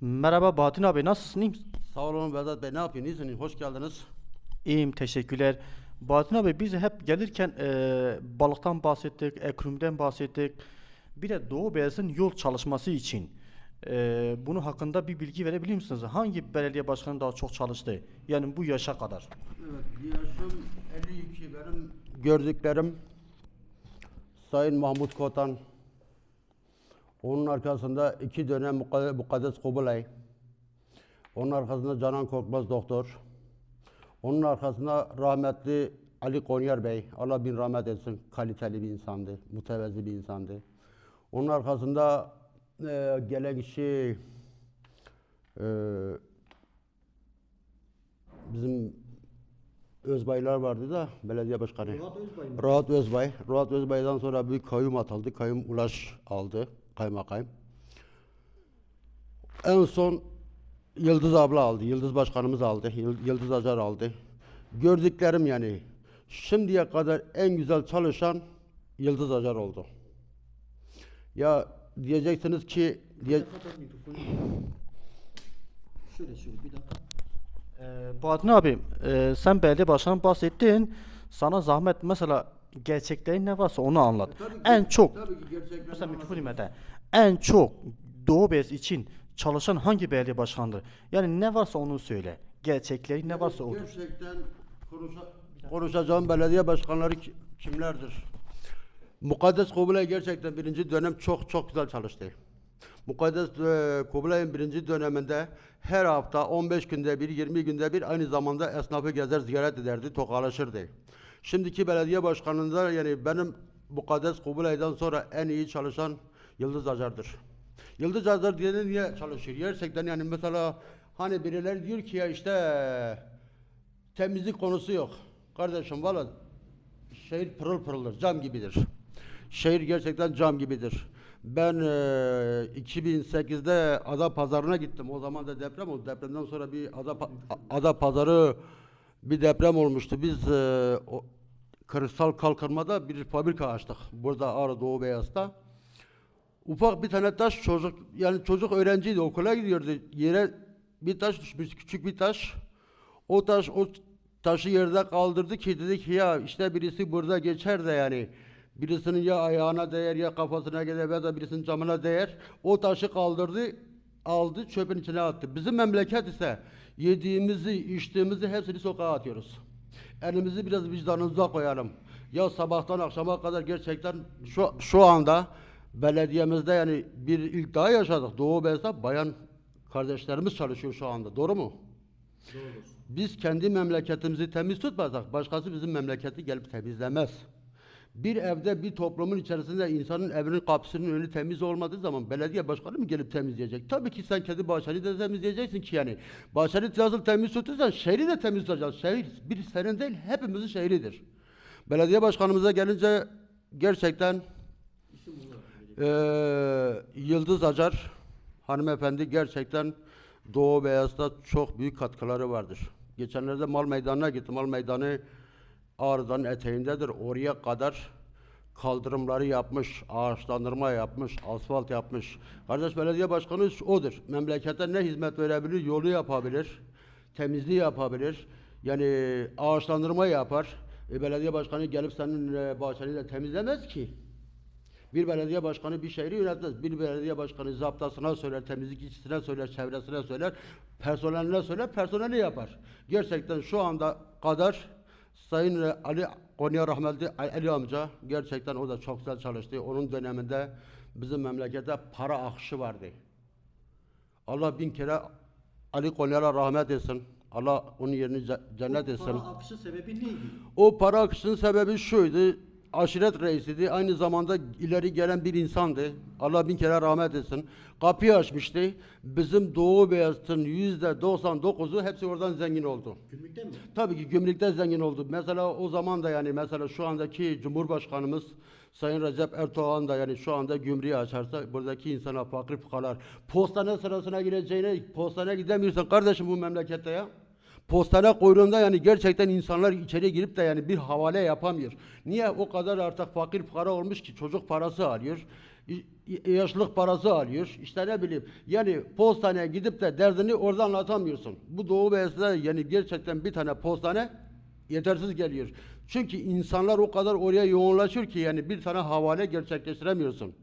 Merhaba Bahattin abi nasılsın? İyiyim, Sağ olun Vedat Bey ne yapıyorsun? İyisiniz? Hoş geldiniz. İyiyim, teşekkürler. Bahattin abi biz hep gelirken eee, balıktan bahsettik, ekonomiden bahsettik. Bir de Doğu Beyazıt'ın yol çalışması için eee bunun hakkında bir bilgi verebilir misiniz? Hangi belediye başkanı daha çok çalıştı? Yani bu yaşa kadar. Evet, yaşım 52 benim gördüklerim Sayın Mahmut Kotan. Onun arkasında iki dönem Mukaddes, Kubilay. Onun arkasında Canan Korkmaz Doktor. Onun arkasında rahmetli Ali Konyar Bey. Allah bin rahmet etsin. Kaliteli bir insandı. Mütevezzi bir insandı. Onun arkasında e, gelen kişi e, bizim Özbaylar vardı da belediye başkanı. Rahat Özbay. Rahat Özbay'dan sonra bir kayyum atıldı. Kayyum Ulaş aldı. Kaymakam. En son Yıldız abla aldı. Yıldız başkanımız aldı. Yıl- Yıldız Acar aldı. Gördüklerim yani şimdiye kadar en güzel çalışan Yıldız Acar oldu. Ya diyeceksiniz ki diye, Şöyle şöyle bir dakika. Ee, Bahattin abi eee, sen belediye başkanı bahsettin. Sana zahmet mesela gerçeklerin ne varsa onu anlat. Tabii ki- En çok Mesela. En çok Doğu Beyaz için çalışan hangi belediye başkanıdır? Yani ne varsa onu söyle. Gerçekleri ne varsa odur. Gerçekten konuşa, konuşacağım belediye başkanları ki- kimlerdir? Mukaddes Kubilay gerçekten birinci dönem çok çok güzel çalıştı. Mukaddes e, Kubilay'ın birinci döneminde her hafta 15 günde bir, 20 günde bir aynı zamanda esnafı gezer ziyaret ederdi, tokalaşırdı. Şimdiki belediye başkanında yani benim Mukaddes Kubilay'dan sonra en iyi çalışan Yıldız Acar'dır. Yıldız Acar diye niye çalışıyor? Gerçekten yani mesela hani birileri diyor ki ya işte temizlik konusu yok. Kardeşim valla şehir pırıl pırıldır, cam gibidir. Şehir gerçekten cam gibidir. Ben eee 2008'de Ada Pazarı'na gittim. O zaman da deprem oldu. Depremden sonra bir Ada, Ada Pazarı bir deprem olmuştu. Biz eee o kırsal kalkınmada bir fabrika açtık. Burada Ağrı Doğu Beyaz'da. Ufak bir tane taş çocuk yani çocuk öğrenciydi okula gidiyordu. Yere bir taş düşmüş küçük bir taş. O taş o taşı yerde kaldırdı ki dedi ki ya işte birisi burada geçer de yani birisinin ya ayağına değer ya kafasına gider ya da birisinin camına değer. O taşı kaldırdı aldı çöpün içine attı. Bizim memleket ise yediğimizi içtiğimizi hepsini sokağa atıyoruz. Elimizi biraz vicdanımıza koyalım. Ya sabahtan akşama kadar gerçekten şu, şu anda belediyemizde yani bir ilk daha yaşadık. Doğu Beyaz'da bayan kardeşlerimiz çalışıyor şu anda. Doğru mu? Biz kendi memleketimizi temiz tutmasak başkası bizim memleketi gelip temizlemez. Bir evde bir toplumun içerisinde insanın evinin kapısının önü temiz olmadığı zaman belediye başkanı mı gelip temizleyecek? Tabii ki sen kendi bahçeni de temizleyeceksin ki yani. Bahçeni nasıl temiz tutursan şehri de temiz tutacaksın. Şehir bir senin değil hepimizin şehridir. Belediye başkanımıza gelince gerçekten eee Yıldız Acar hanımefendi gerçekten Doğu Beyaz'da çok büyük katkıları vardır. Geçenlerde mal meydanına gittim. Mal meydanı Ağrı'dan eteğindedir. Oraya kadar kaldırımları yapmış, ağaçlandırma yapmış, asfalt yapmış. Kardeş belediye başkanı odur. Memlekete ne hizmet verebilir? Yolu yapabilir, temizliği yapabilir. Yani ağaçlandırma yapar. E, belediye başkanı gelip senin e, bahçeni de temizlemez ki. Bir belediye başkanı bir şehri yönetmez. Bir belediye başkanı zaptasına söyler, temizlik işçisine söyler, çevresine söyler, personeline söyler, personeli yapar. Gerçekten şu anda kadar Sayın Ali Konya rahmetli Ali amca gerçekten o da çok güzel çalıştı. Onun döneminde bizim memlekette para akışı vardı. Allah bin kere Ali Konya'ya rahmet etsin. Allah onun yerini ce- cennet etsin. akışı sebebi neydi? O para akışının sebebi şuydu. Aşiret reisiydi. Aynı zamanda ileri gelen bir insandı. Allah bin kere rahmet etsin. Kapıyı açmıştı. Bizim Doğu Beyazıt'ın yüzde 99'u hepsi oradan zengin oldu. Gümrükte mi? Tabii ki gümrükte zengin oldu. Mesela o zaman da yani mesela şu andaki Cumhurbaşkanımız Sayın Recep Erdoğan da yani şu anda gümrüğü açarsa buradaki insana fakir fukalar postane sırasına gireceğine postane gidemiyorsan kardeşim bu memlekette ya. Postane kuyruğunda yani gerçekten insanlar içeri girip de yani bir havale yapamıyor. Niye o kadar artık fakir fukara olmuş ki çocuk parası alıyor. Yaşlılık parası alıyor. İşte ne bileyim. Yani postaneye gidip de derdini orada anlatamıyorsun. Bu Doğu Beyazı'da yani gerçekten bir tane postane yetersiz geliyor. Çünkü insanlar o kadar oraya yoğunlaşıyor ki yani bir tane havale gerçekleştiremiyorsun.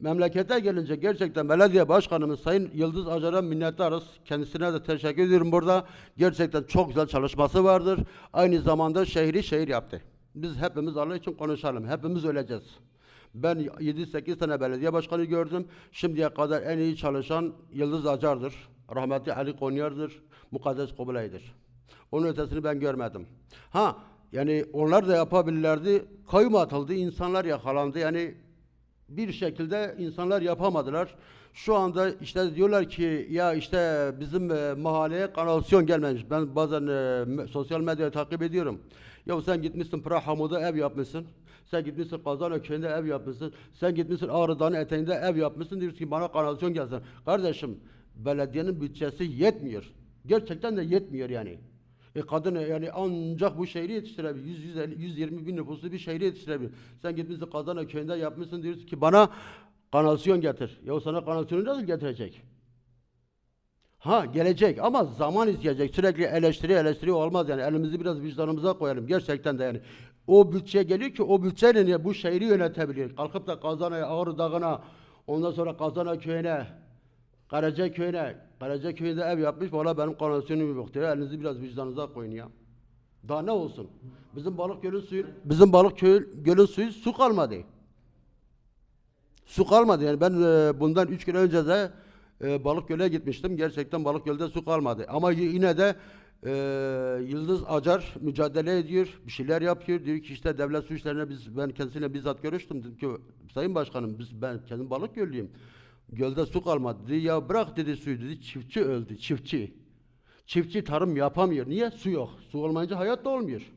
Memlekete gelince gerçekten belediye başkanımız Sayın Yıldız Acar'a minnettarız. Kendisine de teşekkür ediyorum burada. Gerçekten çok güzel çalışması vardır. Aynı zamanda şehri şehir yaptı. Biz hepimiz Allah için konuşalım. Hepimiz öleceğiz. Ben 7-8 tane belediye başkanı gördüm. Şimdiye kadar en iyi çalışan Yıldız Acar'dır. Rahmetli Ali Konyar'dır. Mukaddes Kubilay'dır. Onun ötesini ben görmedim. Ha yani onlar da yapabilirlerdi. Kayyum atıldı, insanlar yakalandı. Yani bir şekilde insanlar yapamadılar. Şu anda işte diyorlar ki ya işte bizim e, mahalleye kanalizasyon gelmemiş. Ben bazen e, sosyal medyayı takip ediyorum. Ya sen gitmişsin Prahamu'da ev yapmışsın. Sen gitmişsin Kazan köyünde ev yapmışsın. Sen gitmişsin Ağrı Dağı'nın eteğinde ev yapmışsın. Diyorsun ki bana kanalizasyon gelsin. Kardeşim belediyenin bütçesi yetmiyor. Gerçekten de yetmiyor yani. E kadın yani ancak bu şehri yetiştirebilir. 100, 150, 120 bin nüfuslu bir şehri yetiştirebilir. Sen gitmişsin Kazana köyünde yapmışsın diyorsun ki bana kanalizasyon getir. Ya sana kanalizasyonu nasıl getirecek? Ha gelecek ama zaman isteyecek. Sürekli eleştiri eleştiri olmaz yani. Elimizi biraz vicdanımıza koyalım. Gerçekten de yani. O bütçe geliyor ki o bütçeyle bu şehri yönetebilir. Kalkıp da Kazan'a, Ağrı Dağı'na, ondan sonra Kazana köyüne, Karaca köyüne, Karaca köyünde ev yapmış. Valla benim kanalizasyonum yok diyor. Elinizi biraz vicdanınıza koyun ya. Daha ne olsun? Bizim balık gölün suyu, bizim balık köyü, gölün suyu su kalmadı. Su kalmadı yani ben e, bundan üç gün önce de e, balık göle gitmiştim. Gerçekten balık gölde su kalmadı. Ama yine de e, Yıldız Acar mücadele ediyor, bir şeyler yapıyor. Diyor ki işte devlet su işlerine biz ben kendisiyle bizzat görüştüm. Dedim ki Sayın Başkanım biz ben kendim balık göllüyüm. Gölde su kalmadı. Dedi ya bırak dedi suyu dedi. Çiftçi öldü, çiftçi. Çiftçi tarım yapamıyor. Niye? Su yok. Su olmayınca hayat da olmuyor.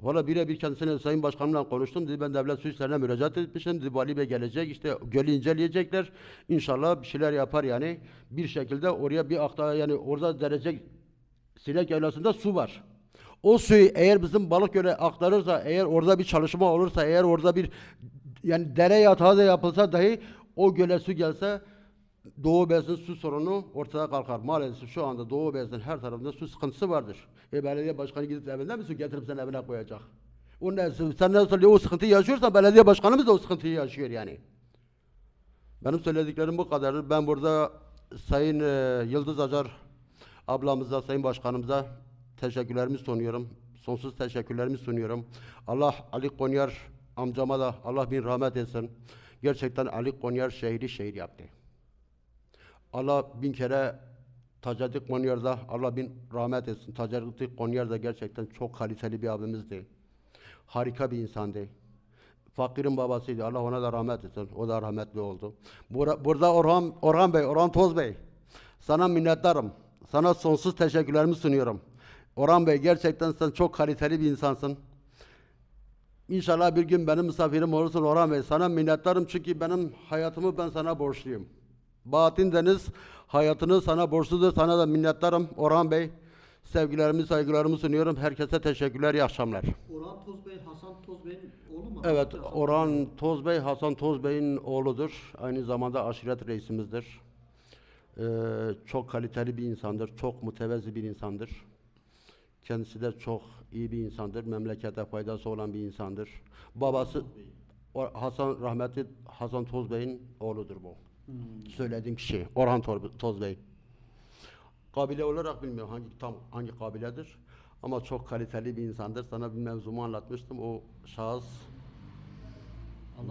Valla birebir kendisine Sayın Başkanımla konuştum. Dedi ben devlet su işlerine müracaat etmişim. Dedi Vali Bey gelecek işte gölü inceleyecekler. İnşallah bir şeyler yapar yani. Bir şekilde oraya bir akta yani orada derece sinek yaylasında su var. O suyu eğer bizim balık göle aktarırsa, eğer orada bir çalışma olursa, eğer orada bir yani dere yatağı da yapılsa dahi o göle su gelse Doğu Beyazıt'ın su sorunu ortada kalkar. Maalesef şu anda Doğu Beyazıt'ın her tarafında su sıkıntısı vardır. E belediye başkanı gidip evinden mi su getirip senin evine koyacak? O ne, sen nasıl o sıkıntıyı yaşıyorsan belediye başkanımız da o sıkıntıyı yaşıyor yani. Benim söylediklerim bu kadardır. Ben burada Sayın e, Yıldız Acar ablamıza, Sayın Başkanımıza teşekkürlerimi sunuyorum. Sonsuz teşekkürlerimi sunuyorum. Allah Ali Konyar amcama da Allah bin rahmet etsin. Gerçekten Ali Konyar şehri şehir yaptı. Allah bin kere Taceddin Konyar'da Allah bin rahmet etsin. Taceddin Konyar da gerçekten çok kaliteli bir abimizdi. Harika bir insandı. Fakirin babasıydı. Allah ona da rahmet etsin. O da rahmetli oldu. Bura- Burada Orhan, Orhan Bey, Orhan Toz Bey. Sana minnettarım. Sana sonsuz teşekkürlerimi sunuyorum. Orhan Bey gerçekten sen çok kaliteli bir insansın. İnşallah bir gün benim misafirim olursun Orhan Bey. Sana minnettarım çünkü benim hayatımı ben sana borçluyum. Bahattin Deniz hayatını sana borçludur. Sana da minnettarım Orhan Bey. Sevgilerimi, saygılarımı sunuyorum. Herkese teşekkürler, iyi akşamlar. Orhan Toz Bey, Hasan Toz Bey'in oğlu mu? Evet, Orhan Toz Bey, Hasan Toz Bey'in oğludur. Aynı zamanda aşiret reisimizdir. Ee, çok kaliteli bir insandır, çok mütevazı bir insandır. Kendisi de çok iyi bir insandır, memlekete faydası olan bir insandır. Babası Hasan rahmetli Hasan Toz Bey'in oğludur bu. Söylediğim kişi Orhan Toz Bey. Kabile olarak bilmiyorum hangi tam hangi kabiledir. Ama çok kaliteli bir insandır. Sana bir mevzumu anlatmıştım. O şahıs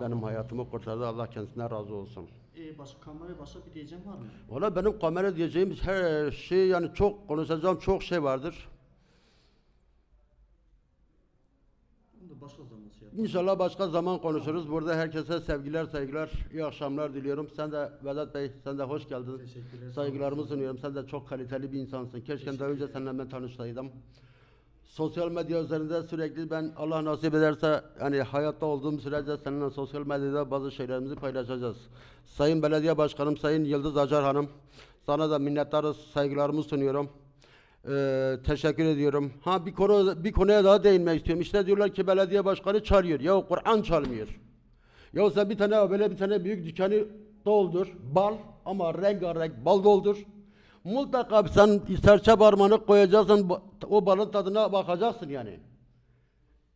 benim hayatımı kurtardı. Allah kendisine razı olsun. Ee, başka kameraya başka bir diyeceğim var mı? Valla benim kamera diyeceğim her şey yani çok konuşacağım çok şey vardır. Onu da başka zaman şey yapalım. İnşallah başka zaman konuşuruz. Burada herkese sevgiler, saygılar, iyi akşamlar diliyorum. Sen de Vedat Bey, sen de hoş geldin. Teşekkürler, Saygılarımı sunuyorum. Sen de çok kaliteli bir insansın. Keşke daha önce seninle ben tanışsaydım. Sosyal medya üzerinde sürekli ben Allah nasip ederse yani hayatta olduğum sürece seninle sosyal medyada bazı şeylerimizi paylaşacağız. Sayın Belediye Başkanım, Sayın Yıldız Acar Hanım, sana da minnettarız, saygılarımı sunuyorum. Ee, teşekkür ediyorum. Ha bir konu bir konuya daha değinmek istiyorum. İşte diyorlar ki belediye başkanı çalıyor. Ya Kur'an çalmıyor. Ya sen bir tane böyle bir tane büyük dükkanı doldur. Bal ama rengarenk bal doldur. Mutlaka sen serçe parmağını koyacaksın. O balın tadına bakacaksın yani.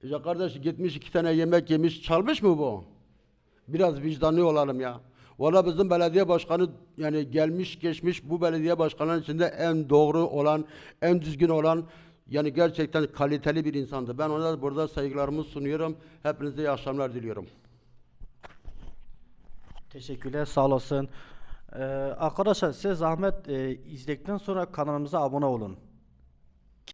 Ya kardeş gitmiş iki tane yemek yemiş çalmış mı bu? Biraz vicdanlı olalım ya. Valla bizim belediye başkanı yani gelmiş geçmiş bu belediye başkanının içinde en doğru olan, en düzgün olan yani gerçekten kaliteli bir insandı. Ben ona burada saygılarımı sunuyorum. Hepinize iyi akşamlar diliyorum. Teşekkürler, sağ olasın. Ee, arkadaşlar size zahmet e, izledikten sonra kanalımıza abone olun.